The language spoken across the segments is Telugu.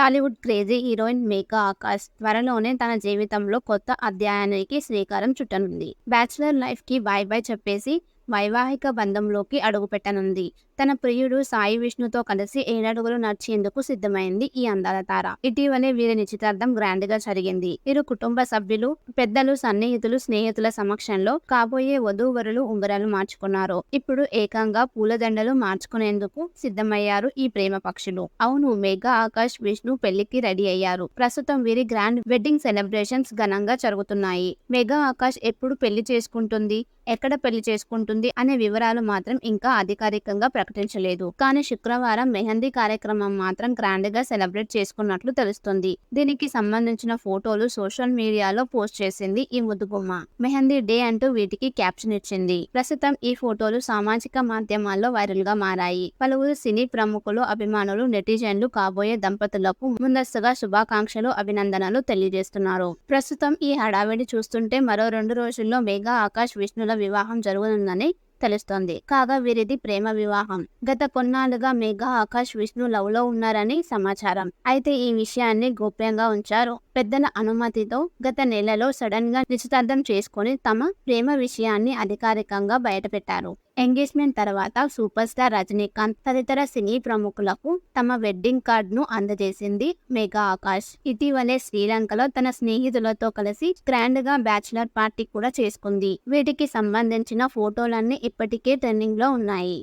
Tollywood crazy heroine Meka Akash త్వరలోనే తన జీవితంలో కొత్త అధ్యాయానికి శ్రీకారం చుట్టనుంది. బ్యాచిలర్ లైఫ్కి బాయ్ బై చెప్పేసి వైవాహిక బంధంలోకి అడుగుపెట్టనుంది. తన ప్రియుడు సాయి విష్ణుతో కలిసి ఏడడుగులు నడిచేందుకు సిద్ధమైంది ఈ అందాల తార ఇటీవలే వీరి నిశ్చితార్థం గ్రాండ్గా జరిగింది. ఇరు కుటుంబ సభ్యులు పెద్దలు సన్నిహితులు స్నేహితుల సమక్షంలో కాబోయే వధూవరులు ఉంగరాలు మార్చుకున్నారు. ఇప్పుడు ఏకంగా పూలదండలు మార్చుకునేందుకు సిద్ధమయ్యారు ఈ ప్రేమ పక్షులు. అవును మేఘ ఆకాష్ విష్ణు పెళ్ళికి రెడీ అయ్యారు. ప్రస్తుతం వీరి గ్రాండ్ వెడ్డింగ్ సెలబ్రేషన్స్ ఘనంగా జరుగుతున్నాయి. మేఘ ఆకాష్ ఎప్పుడు పెళ్ళి చేసుకుంటుంది ఎక్కడ పెళ్ళి చేసుకుంటుంది అనే వివరాలు మాత్రం ఇంకా అధికారికంగా ప్రకటించలేదు. కానీ శుక్రవారం మెహందీ కార్యక్రమం మాత్రం గ్రాండ్గా సెలబ్రేట్ చేసుకున్నట్లు తెలుస్తుంది. దీనికి సంబంధించిన ఫోటోలు సోషల్ మీడియాలో పోస్ట్ చేసింది ఈ ముద్దుగుమ్మ. మెహందీ డే అంటూ వీటికి క్యాప్షన్ ఇచ్చింది. ప్రస్తుతం ఈ ఫోటోలు సామాజిక మాధ్యమాల్లో వైరల్గా మారాయి. పలువురు సినీ ప్రముఖులు అభిమానులు నెటిజన్లు కాబోయే దంపతులకు ముందస్తుగా శుభాకాంక్షలు అభినందనలు తెలియజేస్తున్నారు. ప్రస్తుతం ఈ హడావిడి చూస్తుంటే మరో రెండు రోజుల్లో మేఘా ఆకాష్ విష్ణుల వివాహం జరగనుందని తెలుస్తోంది. కాగా వీరిది ప్రేమ వివాహం. గత కొన్నాళ్ళుగా మేఘా ఆకాష్ విష్ణు లవ్లో ఉన్నారని సమాచారం. అయితే ఈ విషయాన్ని గోప్యంగా ఉంచారు. పెద్దల అనుమతితో గత నెలలో సడన్గా నిశ్చితార్థం చేసుకుని తమ ప్రేమ విషయాన్ని అధికారికంగా బయటపెట్టారు. ఎంగేజ్మెంట్ తర్వాత సూపర్ స్టార్ రజనీకాంత్ తదితర సినీ ప్రముఖులకు తమ వెడ్డింగ్ కార్డును అందజేసింది మెగా ఆకాష్. ఇటీవలే శ్రీలంకలో తన స్నేహితులతో కలిసి గ్రాండ్గా బ్యాచులర్ పార్టీ కూడా చేసుకుంది. వీటికి సంబంధించిన ఫోటోలన్నీ ఇప్పటికే ట్రెండింగ్లో ఉన్నాయి.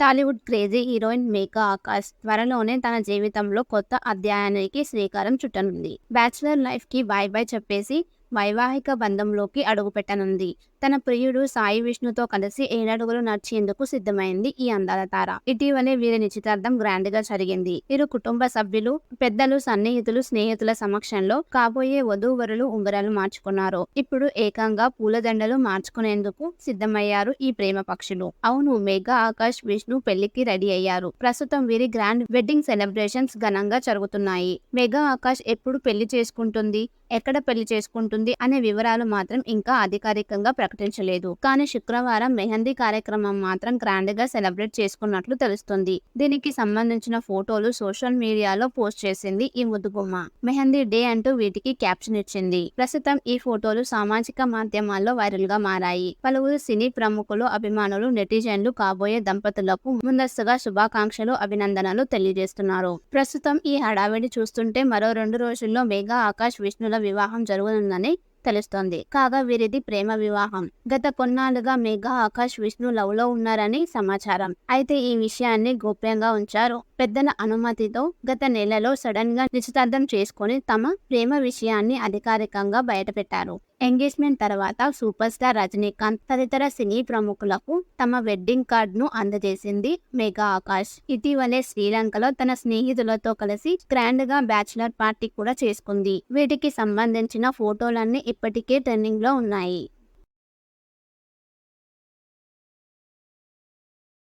Tollywood crazy heroine Meka Akash త్వరలోనే తన జీవితంలో కొత్త అధ్యాయానికి శ్రీకారం చుట్టనుంది. బ్యాచులర్ లైఫ్కి బాయ్ బై చెప్పేసి వైవాహిక బంధంలోకి అడుగుపెట్టనుంది తన ప్రియుడు సాయి విష్ణుతో కలిసి ఏడడుగులు నడిచేందుకు సిద్ధమైంది ఈ అందాల తార ఇటీవలే వీరి నిశ్చితార్థం గ్రాండ్గా జరిగింది. ఇరు కుటుంబ సభ్యులు పెద్దలు సన్నిహితులు స్నేహితుల సమక్షంలో కాబోయే వధూవరులు ఉంగరాలు మార్చుకున్నారు. ఇప్పుడు ఏకంగా పూలదండలు మార్చుకునేందుకు సిద్ధమయ్యారు ఈ ప్రేమ పక్షులు. అవును మేఘ ఆకాష్ విష్ణు పెళ్ళికి రెడీ అయ్యారు. ప్రస్తుతం వీరి గ్రాండ్ వెడ్డింగ్ సెలబ్రేషన్స్ ఘనంగా జరుగుతున్నాయి. మేఘ ఆకాష్ ఎప్పుడు పెళ్ళి చేసుకుంటుంది? ఎక్కడ పెళ్ళి చేసుకుంటుంది అనే వివరాలు మాత్రం ఇంకా అధికారికంగా ప్రకటించలేదు. కానీ శుక్రవారం మెహందీ కార్యక్రమం మాత్రం గ్రాండ్గా సెలబ్రేట్ చేసుకున్నట్లు తెలుస్తుంది. దీనికి సంబంధించిన ఫోటోలు సోషల్ మీడియాలో పోస్ట్ చేసింది ఈ ముద్దుగుమ్మ. మెహందీ డే అంటూ వీటికి క్యాప్షన్ ఇచ్చింది. ప్రస్తుతం ఈ ఫోటోలు సామాజిక మాధ్యమాల్లో వైరల్గా మారాయి. పలువురు సినీ ప్రముఖులు అభిమానులు నెటిజన్లు కాబోయే దంపతులకు ముందస్తుగా శుభాకాంక్షలు అభినందనలు తెలియజేస్తున్నారు. ప్రస్తుతం ఈ హడావిడి చూస్తుంటే మరో రెండు రోజుల్లో మేఘా ఆకాష్ విష్ణుల వివాహం జరగనుందని తెలుస్తోంది. కాగా వీరిది ప్రేమ వివాహం. గత కొన్నాళ్ళుగా మేఘా ఆకాష్ విష్ణు లవ్లో ఉన్నారని సమాచారం. అయితే ఈ విషయాన్ని గోప్యంగా ఉంచారు. పెద్దల అనుమతితో గత నెలలో సడన్గా నిశ్చితార్థం చేసుకుని తమ ప్రేమ విషయాన్ని అధికారికంగా బయటపెట్టారు. ఎంగేజ్మెంట్ తర్వాత సూపర్ స్టార్ రజనీకాంత్ తదితర సినీ ప్రముఖులకు తమ వెడ్డింగ్ కార్డును అందజేసింది మెగా ఆకాష్. ఇటీవలే శ్రీలంకలో తన స్నేహితులతో కలిసి గ్రాండ్గా బ్యాచులర్ పార్టీ కూడా చేసుకుంది. వీటికి సంబంధించిన ఫోటోలన్నీ ఇప్పటికే ట్రెండింగ్లో ఉన్నాయి.